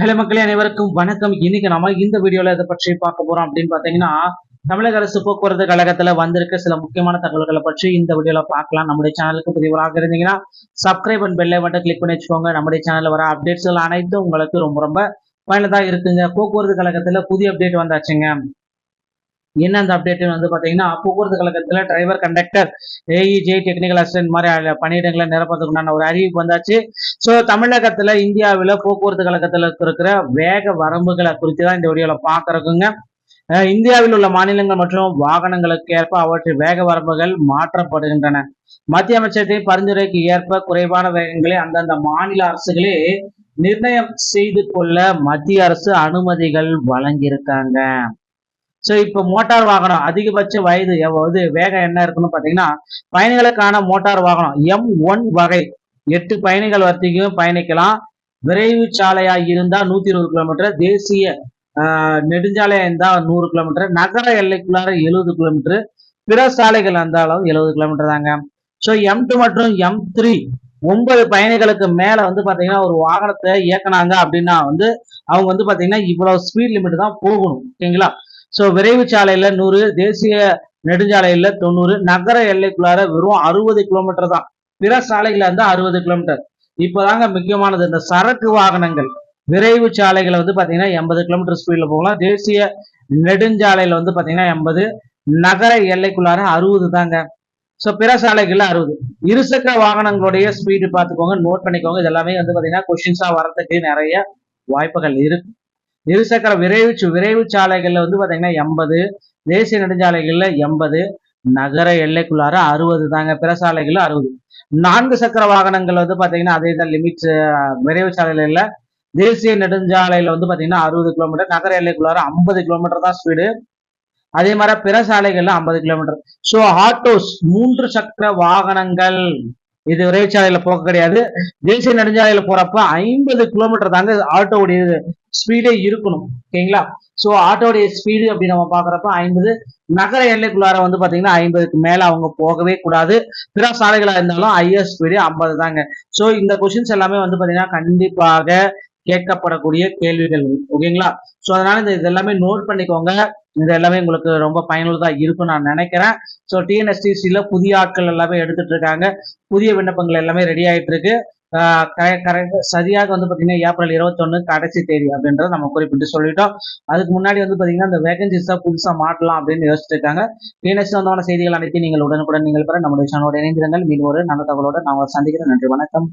Hello மக்களே அனைவருக்கும் வணக்கம். இன்னைக்கு நம்ம இந்த வீடியோல இதை பற்றி பார்க்க போறோம் அப்படின்னு பாத்தீங்கன்னா தமிழக அரசு போக்குவரத்து கழகத்துல வந்திருக்க சில முக்கியமான தகவல்களை பற்றி இந்த வீடியோல பார்க்கலாம். நம்முடைய சேனலுக்கு புதியவராக இருந்தீங்கன்னா சப்ஸ்கிரைப் அண்ட் பெல்லை மட்டும் கிளிக் பண்ணி வச்சுக்கோங்க. நம்முடைய சேனல்ல வர அப்டேட்ஸ்கள் அனைத்தும் உங்களுக்கு ரொம்ப ரொம்ப பயனுள்ளதா இருக்குங்க. போக்குவரத்து கழகத்துல புதிய அப்டேட் வந்தாச்சுங்க. என்ன அந்த அப்டேட் வந்து பார்த்தீங்கன்னா போக்குவரத்து கழகத்தில் driver conductor A E J E technical assistant மாதிரி பணியிடங்களை நிரப்பதுக்குண்டான ஒரு அறிவிப்பு வந்தாச்சு. ஸோ தமிழகத்தில் இந்தியாவில் போக்குவரத்து கழகத்தில் இருக்கிற வேக வரம்புகளை குறித்து தான் இந்த வீடியோவில் பார்க்கறதுங்க. இந்தியாவில் உள்ள மாநிலங்கள் மற்றும் வாகனங்களுக்கு ஏற்ப அவற்றின் வேக வரம்புகள் மாற்றப்படுகின்றன. மத்திய அமைச்சகத்தின் பரிந்துரைக்கு ஏற்ப குறைவான வேகங்களை அந்தந்த மாநில அரசுகளே நிர்ணயம் செய்து கொள்ள மத்திய அரசு அனுமதிகள் வழங்கியிருக்காங்க. ஸோ இப்போ மோட்டார் வாகனம் அதிகபட்ச வயது எவ்வளவு வேகம் என்ன இருக்குன்னு பார்த்தீங்கன்னா பயணிகளுக்கான மோட்டார் வாகனம் எம் ஒன் வகை. எட்டு பயணிகள் வரைக்கும் பயணிக்கலாம். விரைவு சாலையா இருந்தால் நூற்றி இருபது கிலோமீட்டர் தேசிய நெடுஞ்சாலையாக நெடுஞ்சாலையா நூறு கிலோமீட்டர் நகர எல்லைக்குள்ளார எழுபது கிலோமீட்டர் பிற சாலைகள் இருந்தாலும் எழுபது கிலோமீட்டர் தாங்க. ஸோ எம் டூ மற்றும் எம் த்ரீ ஒன்பது பயணிகளுக்கு மேலே வந்து பார்த்தீங்கன்னா ஒரு வாகனத்தை இயக்குனாங்க அப்படின்னா வந்து அவங்க வந்து பார்த்தீங்கன்னா இவ்வளோ ஸ்பீட் லிமிட் தான் போகணும் ஓகேங்களா? ஸோ விரைவு சாலையில நூறு தேசிய நெடுஞ்சாலையில தொண்ணூறு நகர எல்லைக்குள்ளார வெறும் அறுபது கிலோமீட்டர் தான். பிற சாலைகள்ல இருந்தா அறுபது கிலோமீட்டர் இப்போதாங்க முக்கியமானது இந்த சரக்கு வாகனங்கள். விரைவு சாலைகளை வந்து பாத்தீங்கன்னா எண்பது கிலோமீட்டர் ஸ்பீட்ல போகலாம். தேசிய நெடுஞ்சாலையில வந்து பாத்தீங்கன்னா எண்பது நகர எல்லைக்குள்ளார அறுபது தாங்க. ஸோ பிற சாலைகள்ல அறுபது. இருசக்கர வாகனங்களுடைய ஸ்பீடு பார்த்துக்கோங்க நோட் பண்ணிக்கோங்க. இது எல்லாமே வந்து பாத்தீங்கன்னா கொஷின்ஸாக வரதுக்கு நிறைய வாய்ப்புகள் இருக்கு. இருசக்கர விரைவு விரைவு சாலைகள்ல வந்து பாத்தீங்கன்னா எண்பது தேசிய நெடுஞ்சாலைகள்ல எண்பது நகர எல்லைக்குள்ளார அறுபது தாங்க பிற சாலைகள்ல அறுபது. நான்கு சக்கர வாகனங்கள் வந்து பாத்தீங்கன்னா அதே தான் லிமிட் விரைவு சாலைகள்ல தேசிய நெடுஞ்சாலையில வந்து பாத்தீங்கன்னா அறுபது கிலோமீட்டர் நகர எல்லைக்குள்ளார ஐம்பது கிலோமீட்டர் தான் ஸ்பீடு. அதே மாதிரி பிற சாலைகள்ல ஐம்பது கிலோமீட்டர். ஸோ ஆட்டோஸ் மூன்று சக்கர வாகனங்கள். இது விரைவுச்சாலையில போக கிடையாது. தேசிய நெடுஞ்சாலையில போறப்ப ஐம்பது கிலோமீட்டர் தாங்க ஆட்டோவுடைய ஸ்பீடே இருக்கணும். ஓகேங்களா? ஸோ ஆட்டோடைய ஸ்பீடு அப்படி நம்ம பாக்குறப்ப ஐம்பது நகர எல்லைக்குள்ளார வந்து பாத்தீங்கன்னா ஐம்பதுக்கு மேல அவங்க போகவே கூடாது. பிற சாலைகளா இருந்தாலும் ஐஎஸ் ஸ்பீடு ஐம்பது தாங்க. ஸோ இந்த கொஷின்ஸ் எல்லாமே வந்து பாத்தீங்கன்னா கண்டிப்பாக கேட்கப்படக்கூடிய கேள்விகள் ஓகேங்களா? ஸோ அதனால இந்த இது எல்லாமே நோட் பண்ணிக்கோங்க. இது எல்லாமே உங்களுக்கு ரொம்ப பயனுள்ளதாக இருக்கும் நான் நினைக்கிறேன். ஸோ டிஎன்எஸ்டிசியில் புதிய ஆட்கள் எல்லாமே எடுத்துட்டு இருக்காங்க. புதிய விண்ணப்பங்கள் எல்லாமே ரெடி ஆகிட்டு இருக்கு. ஆஹ் சரியாக வந்து பார்த்தீங்கன்னா ஏப்ரல் இருபத்தொன்னு கடைசி தேதி அப்படின்றத நம்ம குறிப்பிட்டு சொல்லிட்டோம். அதுக்கு முன்னாடி வந்து பார்த்தீங்கன்னா இந்த வேகன்சிஸை புதுசாக மாட்டலாம் அப்படின்னு யோசிச்சுட்டு இருக்காங்க. டிஎன்எஸ்டி வந்தமான செய்திகள் அனைத்தையும் நீங்கள் உடனுக்குடன் நீங்கள் பெற. நம்முடைய சேனலோட இணைந்திருங்கள். மீன் ஒரு நல்ல தகவலோட நான் சந்திக்கிறேன். நன்றி வணக்கம்.